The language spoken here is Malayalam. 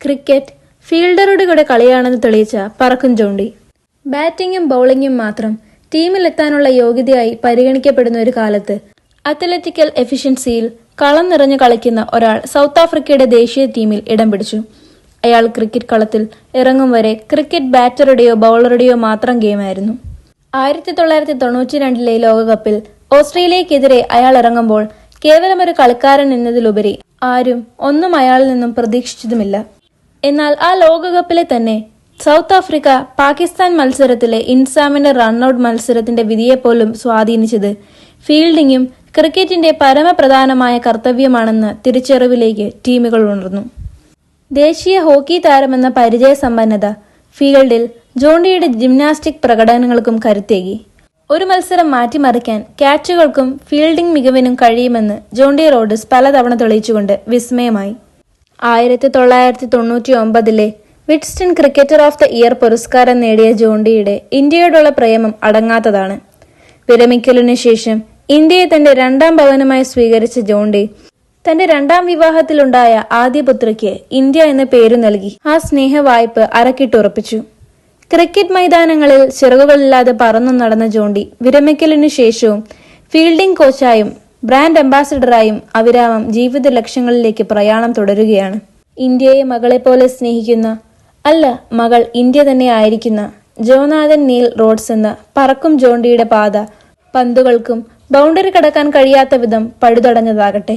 ക്രിക്കറ്റ് ഫീൽഡറുടെ കൂടെ കളിയാണെന്ന് തെളിയിച്ച പറക്കും ജോണ്ടി. ബാറ്റിംഗും ബൗളിംഗും മാത്രം ടീമിലെത്താനുള്ള യോഗ്യതയായി പരിഗണിക്കപ്പെടുന്ന ഒരു കാലത്ത് അത്ലറ്റിക്കൽ എഫിഷ്യൻസിയിൽ കളം നിറഞ്ഞു കളിക്കുന്ന ഒരാൾ സൗത്ത് ആഫ്രിക്കയുടെ ദേശീയ ടീമിൽ ഇടം പിടിച്ചു. അയാൾ ക്രിക്കറ്റ് കളത്തിൽ ഇറങ്ങും വരെ ക്രിക്കറ്റ് ബാറ്ററുടെയോ ബൗളറുടെയോ മാത്രം ഗെയിമായിരുന്നു. ആയിരത്തി തൊള്ളായിരത്തി തൊണ്ണൂറ്റി രണ്ടിലെ ലോകകപ്പിൽ ഓസ്ട്രേലിയക്കെതിരെ അയാൾ ഇറങ്ങുമ്പോൾ കേവലം ഒരു കളിക്കാരൻ എന്നതിലുപരി ആരും ഒന്നും അയാളിൽ നിന്നും പ്രതീക്ഷിച്ചതുമില്ല. എന്നാൽ ആ ലോകകപ്പിലെ തന്നെ സൗത്ത് ആഫ്രിക്ക പാകിസ്ഥാൻ മത്സരത്തിലെ ഇൻസാമിന്റെ റൺഔട്ട് മത്സരത്തിന്റെ വിധിയെപ്പോലും സ്വാധീനിച്ചത് ഫീൽഡിംഗും ക്രിക്കറ്റിന്റെ പരമപ്രധാനമായ കർത്തവ്യമാണെന്ന തിരിച്ചറിവിലേക്ക് ടീമുകൾ ഉണർന്നു. ദേശീയ ഹോക്കി താരമെന്ന പരിചയസമ്പന്നത ഫീൽഡിൽ ജോണ്ടിയുടെ ജിംനാസ്റ്റിക് പ്രകടനങ്ങൾക്കും കരുത്തേകി. ഒരു മത്സരം മാറ്റിമറിക്കാൻ ക്യാച്ചുകൾക്കും ഫീൽഡിംഗ് മികവിനും കഴിയുമെന്ന് ജോണ്ടി റോഡ്സ് പലതവണ തെളിയിച്ചുകൊണ്ട് വിസ്മയമായി. ആയിരത്തി തൊള്ളായിരത്തി തൊണ്ണൂറ്റി ഒമ്പതിലെ Wisden cricketer of the year പുരസ്കാരം നേടിയ ജോണ്ടിയുടെ ഇന്ത്യയോടുള്ള പ്രേമം അടങ്ങാത്തതാണ്. വിരമിക്കലിനു ശേഷം ഇന്ത്യയെ തന്റെ രണ്ടാം ഭവനമായി സ്വീകരിച്ച ജോണ്ടി തന്റെ രണ്ടാം വിവാഹത്തിലുണ്ടായ ആദ്യ പുത്രിക്ക് ഇന്ത്യ എന്ന പേരു നൽകി. ആ സ്നേഹ വായ്പ അരക്കിട്ടുറപ്പിച്ചു. ക്രിക്കറ്റ് മൈതാനങ്ങളിൽ ചിറകുകളില്ലാതെ പറന്നു നടന്ന ജോണ്ടി വിരമിക്കലിനു ശേഷവും ഫീൽഡിംഗ് കോച്ചായും ബ്രാൻഡ് അംബാസിഡറായും അവിരാമം ജീവിത ലക്ഷ്യങ്ങളിലേക്ക് പ്രയാണം തുടരുകയാണ്. ഇന്ത്യയെ മകളെ പോലെ സ്നേഹിക്കുന്ന അല്ല മകൾ ഇന്ത്യ തന്നെ ആയിരിക്കുന്ന ജോനാഥൻ നീൽ റോഡ്സ് എന്ന പറക്കും ജോണ്ടിയുടെ പാത പന്തുകൾക്കും ബൗണ്ടറി കടക്കാൻ കഴിയാത്ത വിധം പഴുതടഞ്ഞതാകട്ടെ